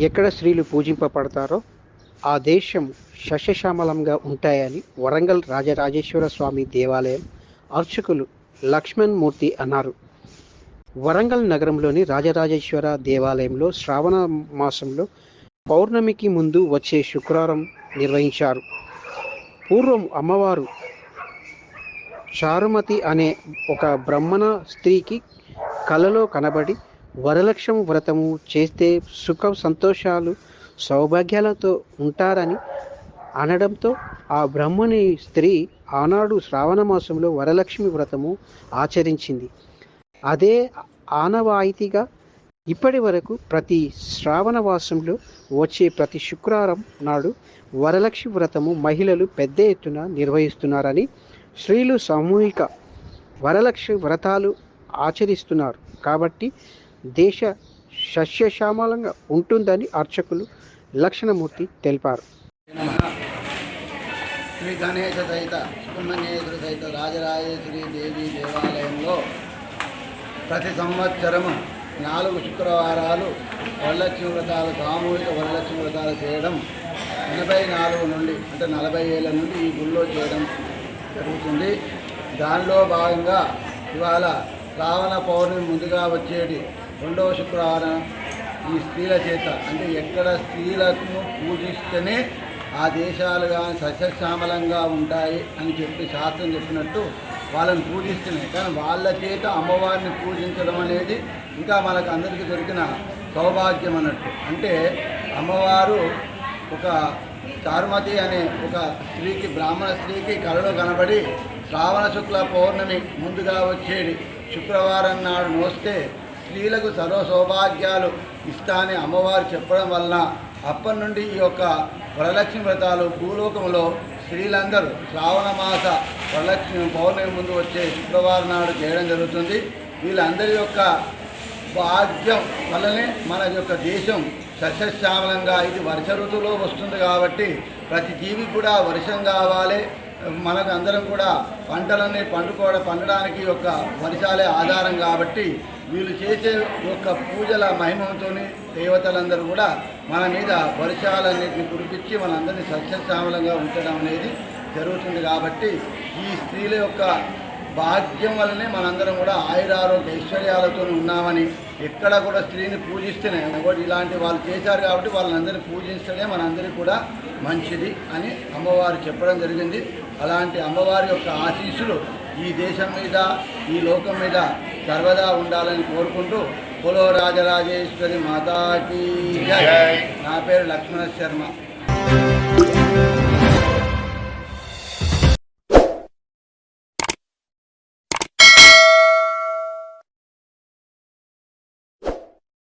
ఎక్కడ స్త్రీలు పూజింపబడతారో ఆ దేశం శశశ్యామలంగా ఉంటాయని వరంగల్ రాజరాజేశ్వర స్వామి దేవాలయం అర్చకులు లక్ష్మణ్ మూర్తి అన్నారు. వరంగల్ నగరంలోని రాజరాజేశ్వర దేవాలయంలో శ్రావణ మాసంలో పౌర్ణమికి ముందు వచ్చే శుక్రవారం నిర్వహించారు. పూర్వం అమ్మవారు చారుమతి అనే ఒక బ్రహ్మణ స్త్రీకి కలలో కనబడి వరలక్ష్మి వ్రతము చేస్తే సుఖ సంతోషాలు సౌభాగ్యాలతో ఉంటారని అనడంతో ఆ బ్రహ్మని స్త్రీ ఆనాడు శ్రావణ మాసంలో వరలక్ష్మి వ్రతము ఆచరించింది. అదే ఆనవాయితీగా ఇప్పటి వరకు ప్రతి శ్రావణ మాసంలో వచ్చే ప్రతి శుక్రవారం నాడు వరలక్ష్మి వ్రతము మహిళలు పెద్ద ఎత్తున నిర్వహిస్తున్నారని స్త్రీలు సామూహిక వరలక్ష్మి వ్రతాలు ఆచరిస్తున్నారు. కాబట్టి దేశ సస్యశ్యామలంగా ఉంటుందని అర్చకులు లక్షణమూర్తి తెలిపారు. శ్రీ గణేశ సహిత సుబ్రహ్మణ్యేశ్వర సహిత రాజరాజేశ్వరి దేవి దేవాలయంలో ప్రతి సంవత్సరము నాలుగు శుక్రవారాలు వరలక్ష్మి వ్రతాలు సామూహిక వరలక్ష్మి వ్రతాలు చేయడం ఎనభై నాలుగు నుండి అంటే నలభై ఏళ్ళ నుండి ఈ గుళ్ళో చేయడం జరుగుతుంది. దానిలో భాగంగా ఇవాళ రావణ పౌర్ణమి ముందుగా వచ్చేటి రెండవ శుక్రవారం ఈ స్త్రీల చేత అంటే ఎక్కడ స్త్రీలను పూజిస్తేనే ఆ దేశాలు కానీ సస్యశ్యామలంగా ఉంటాయి అని చెప్పి శాస్త్రం చెప్పినట్టు వాళ్ళని పూజిస్తున్నాయి కానీ వాళ్ళ చేత అమ్మవారిని పూజించడం అనేది ఇంకా మనకు అందరికీ దొరికిన సౌభాగ్యం అన్నట్టు. అంటే అమ్మవారు ఒక చారుమతి అనే ఒక స్త్రీకి బ్రాహ్మణ స్త్రీకి కళలో కనబడి శ్రావణ శుక్ల పౌర్ణమి ముందుగా వచ్చేది. శుక్రవారం నాడు నోస్తే స్త్రీలకు సర్వ సౌభాగ్యాలు ఇస్తానని అమ్మవారు చెప్పడం వలన అప్పటి నుండి ఈ యొక్క వరలక్ష్మి వ్రతాలు భూలోకంలో స్త్రీలందరూ శ్రావణ మాస వరలక్ష్మి పౌర్ణమి ముందు వచ్చే శుక్రవారం నాడు చేయడం జరుగుతుంది. వీళ్ళందరి యొక్క భాగ్యం వల్లనే మన యొక్క దేశం సస్యశ్యామలంగా ఇది వర్ష ఋతువులో వస్తుంది కాబట్టి ప్రతి జీవి కూడా వర్షం కావాలి. మనకు అందరం కూడా పంటలన్నీ పండుకోవడం పండడానికి యొక్క వర్షాలే ఆధారం కాబట్టి వీళ్ళు చేసే యొక్క పూజల మహిమంతో దేవతలందరూ కూడా మన మీద వర్షాలన్నింటిని కురిపించి మనందరినీ సస్యశ్యామలంగా ఉంచడం అనేది జరుగుతుంది కాబట్టి ఈ స్త్రీల యొక్క భాగ్యం వల్లనే మనందరం కూడా ఆయురారోగ్య ఐశ్వర్యాలతో ఉన్నామని ఎక్కడ కూడా స్త్రీని పూజిస్తేనే ఒకటి ఇలాంటి వాళ్ళు చేశారు కాబట్టి వాళ్ళందరినీ పూజిస్తేనే మనందరికీ కూడా మంచిది అని అమ్మవారు చెప్పడం జరిగింది. అలాంటి అమ్మవారి యొక్క ఆశీస్సులు ఈ దేశం మీద ఈ లోకం మీద సర్వదా ఉండాలని కోరుకుంటూ పొలో రాజరాజేశ్వరి మాతాకి. నా పేరు లక్ష్మణ శర్మ.